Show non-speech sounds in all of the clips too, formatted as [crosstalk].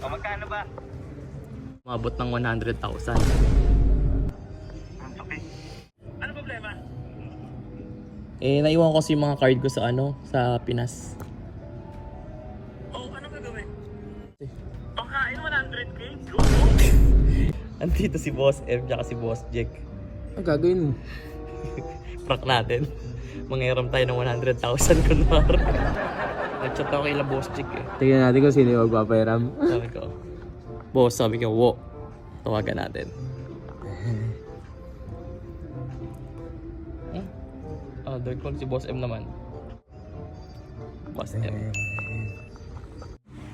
O magkano ba? Umabot ng 100,000. Ang sakit. Ano problema? Eh, naiwan ko kasi yung mga card ko sa ano, sa Pinas. Oh, ano gagawin? Eh. Pangkain 100k? Go! [laughs] Andito si Boss M tsaka si Boss Jack. Ang gagawin mo? [laughs] Prank natin. Mangiram tayo ng 100,000 kunwari. [laughs] Nag-chat ako kay la Boss Jack eh. Tingnan natin kung sino yung magpapahiram. Sabi ko, [laughs] Boss, sabi ko, wo. Tawagan natin. Hmm? Ah, third call si Boss M naman. Boss M.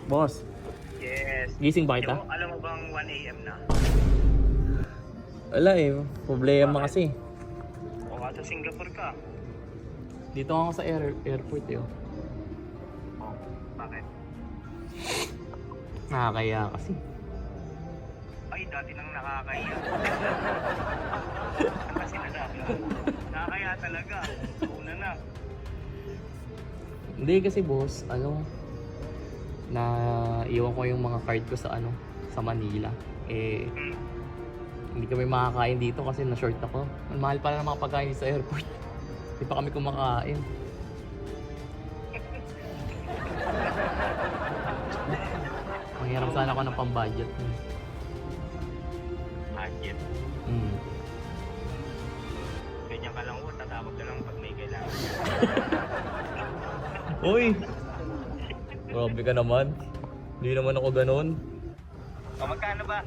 Boss, Yes. gising ba kita? Alam mo bang 1am na? Wala eh, problema kasi. O sa Singapore ka? Dito ako sa air airport eh. Oh, bakit? Nakakaya kasi. Ay, dati nang nakakaya. Kasi nasabi ko, nakakaya talaga. Una na. Hindi kasi boss, ano, na iwan ko yung mga card ko sa ano, sa Manila. Eh, Hmm. hindi kami makakain dito kasi na-short ako. Ang mahal pala ng mga pagkain sa airport. [laughs] Hindi pa kami kumakain. Manghiram sana ako ng pang-budget. Budget. Mm. Ganyan ka lang, oh, tatakot ka lang pag may kailangan. [laughs] Uy! Grabe ka naman. Hindi naman ako ganun. O magkano ba?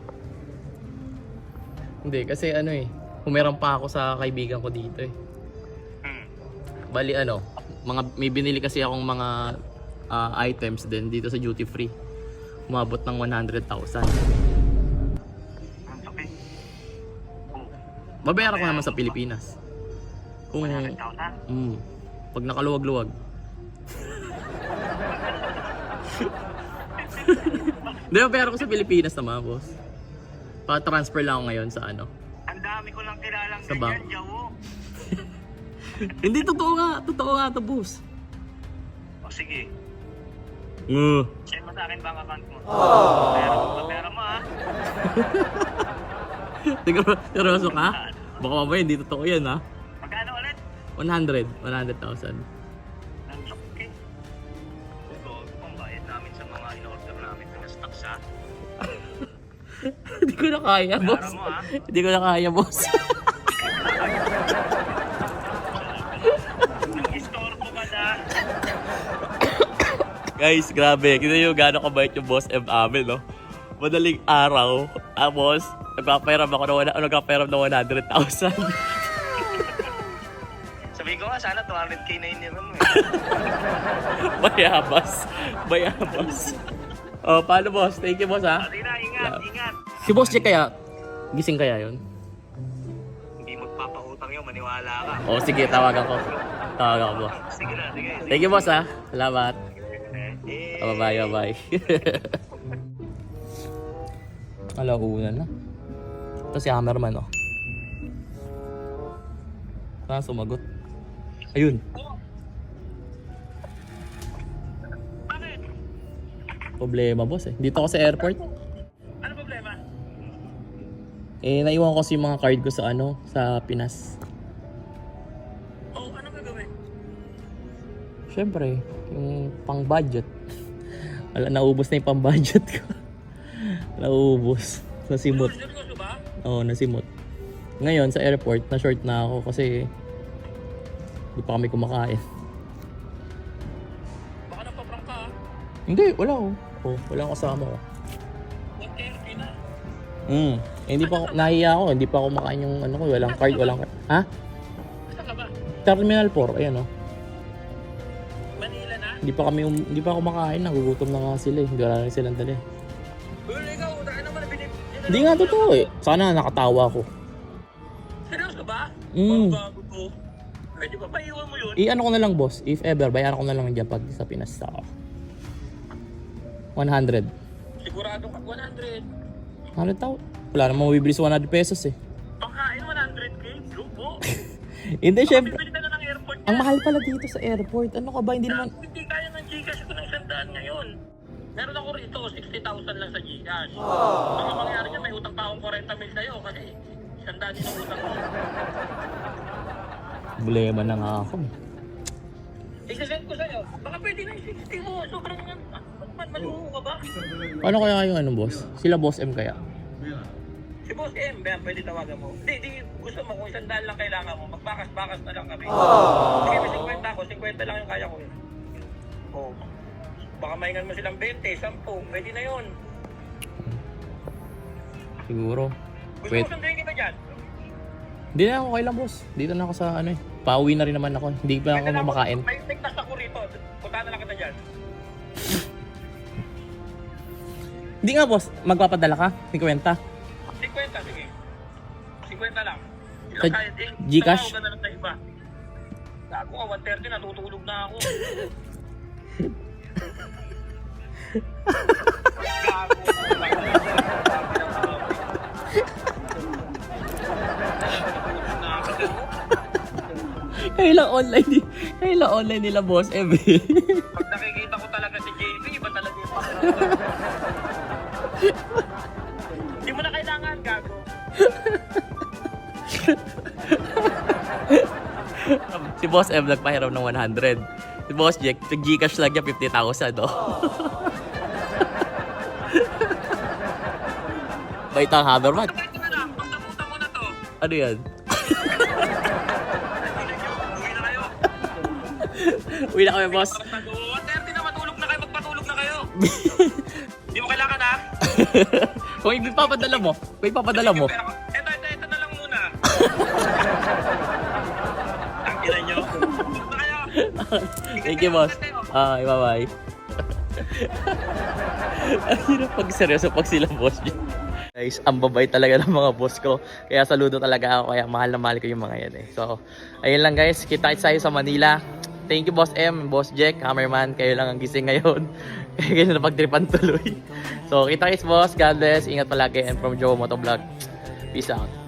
Hindi, kasi ano eh, humiram pa ako sa kaibigan ko dito eh. Hmm. Bali ano, mga may binili kasi akong mga ah, items din dito sa duty free. Umabot ng 100,000. Ang sakit. Oh, Babayaran ko naman sa Pilipinas. Kung 100,000? mm, pag nakaluwag-luwag. [laughs] Hindi, babayaran ko sa Pilipinas naman, boss. Pa-transfer lang ako ngayon sa ano. Ang dami ko lang kilalang Sa ganyan. Jawo. [laughs] Hindi, totoo nga. Totoo nga to, boss. O sige, Uh. share mo sa akin bank account mo. Oh. Pera mo, pera mo ah. [laughs] Siguro, seryoso ka? Baka mamaya hindi totoo yan, ha? Magkano ulit? 100. 100,000. Ang sakit. Ito, ang bayad namin sa mga in-order namin na stocks ha. Hindi ko na kaya, boss. ah. Hindi ko na kaya, boss. [laughs] Guys, grabe. Kita nyo gano'ng kabait yung boss M amin, no? Madaling araw, tapos, nagpapairam ako na, wala, nagpapairam na 100,000. [laughs] Sabi ko nga, sana 200k na iniram mo eh. [laughs] Bayabas. Bayabas. Oh, paano, boss? Thank you, boss, ha? Sige na, ingat, ingat. Si boss Jack kaya, gising kaya yun? Hindi magpapautang yun, maniwala ka. Oh, sige, tawagan ko. Tawagan ko, boss. Sige na, sige. sige. Thank you, boss, ha? Salamat. Eh, Oh, bye, bye. Alauna na. Ito si Hammerman, oh. Saan sumagot? Ayun. Problema, boss, eh. Dito ako sa airport. Ano problema? Eh, naiwan ko yung mga card ko sa ano, sa Pinas. Oh, ano gagawin? Siyempre, yung pang-budget. Wala, naubos na yung pang-budget ko. naubos. Nasimot. Oo, nasimot. Ngayon, sa airport, na-short na ako kasi hindi pa kami kumakain. Baka napaprang ka ah. Hindi, wala ko. Oh, wala akong kasama ko. 130 na. Mm. Eh, hindi pa ako, nahiya ako, hindi pa ako makain yung ano ko, walang card, walang card. Ha? Terminal 4, ayan oh. Na? Hindi pa kami, um- hindi pa ako makain, nagugutom na nga sila eh. Wala rin silang dali. Ikaw, tayo naman binib... Hindi nga totoo eh. Sana nakatawa ako. Seryoso ba? Mm. Bago ko. Pwede ba paiwan mo yun? I-ano ko na lang boss, if ever, bayaran ko na lang dyan pag sa Pinas ako. 100. Sigurado ka 100. 100,000? Wala namang mabibili sa 100 pesos eh. Pangkain 100k? Lupo. [laughs] Hindi, syempre. Bibili na ng airport Ang mahal pala dito sa airport. Ano ka ba? Hindi naman... Hindi ko daan ngayon. Meron ako rito, 60,000 lang sa Gcash. Baka mangyari niya, may utang pa akong 40 mil sa'yo kasi isang daan din ang utang mo. Problema na nga ako. Isasend ko sa'yo. Baka pwede na yung 60 mo. Sobrang man, man, maluho ka ba? Ano kaya yung ano, boss? Sila boss M kaya? Si Boss M, ba, pwede tawagan mo. Hindi, di, gusto mo, kung isang daan lang kailangan mo, magbakas-bakas na lang kami. Sige, may 50 ako, 50 lang yung kaya ko. eh. Oh. Baka maingan mo silang 20, 10, pwede na yun. Siguro. Gusto Wait. mo sunduin kita dyan? Hindi na ako kailan, boss. Dito na ako sa ano eh. Pauwi na rin naman ako. Hindi pa ako na mamakain. May tigtas ako rito, punta na lang kita dyan. Hindi nga, boss. Magpapadala ka? 50. 50, sige. 50 lang. Sa Ilang kahit eh, Gcash? tawag ka na lang sa iba. Ako nga, 130, natutulog na ako. [laughs] Kailang online ni Kailang online nila boss eh. Pag nakikita ko talaga si JB, iba talaga yung. Hindi mo na kailangan, gago. si boss M nagpahiram ng 100. Si boss Jack, nag Gcash lang niya 50,000 no? [laughs] Bait ang to. Ano yan? [laughs] Uwi na kayo. Uwi na kami boss. 130 na matulog na kayo, magpatulog na kayo. [laughs] Hindi mo kailangan ha? Kung ipapadala mo, kung ipapadala mo. Eto, eto, eto na lang muna. Ang ina nyo. Tulog na kayo. Thank you boss. Ah, bye-bye. [laughs] Ang hirap pag seryoso pag sila boss niya. Guys, ang babay talaga ng mga boss ko. Kaya saludo talaga ako. Kaya mahal na mahal ko yung mga yan eh. So, ayun lang guys. Kita tayo sa Manila. Thank you Boss M, Boss Jack, Hammerman. Kayo lang ang gising ngayon. [laughs] Kaya kayo na pagtripan tuloy. So, kita guys boss. God bless. Ingat palagi. And from Joe Motovlog. Peace out.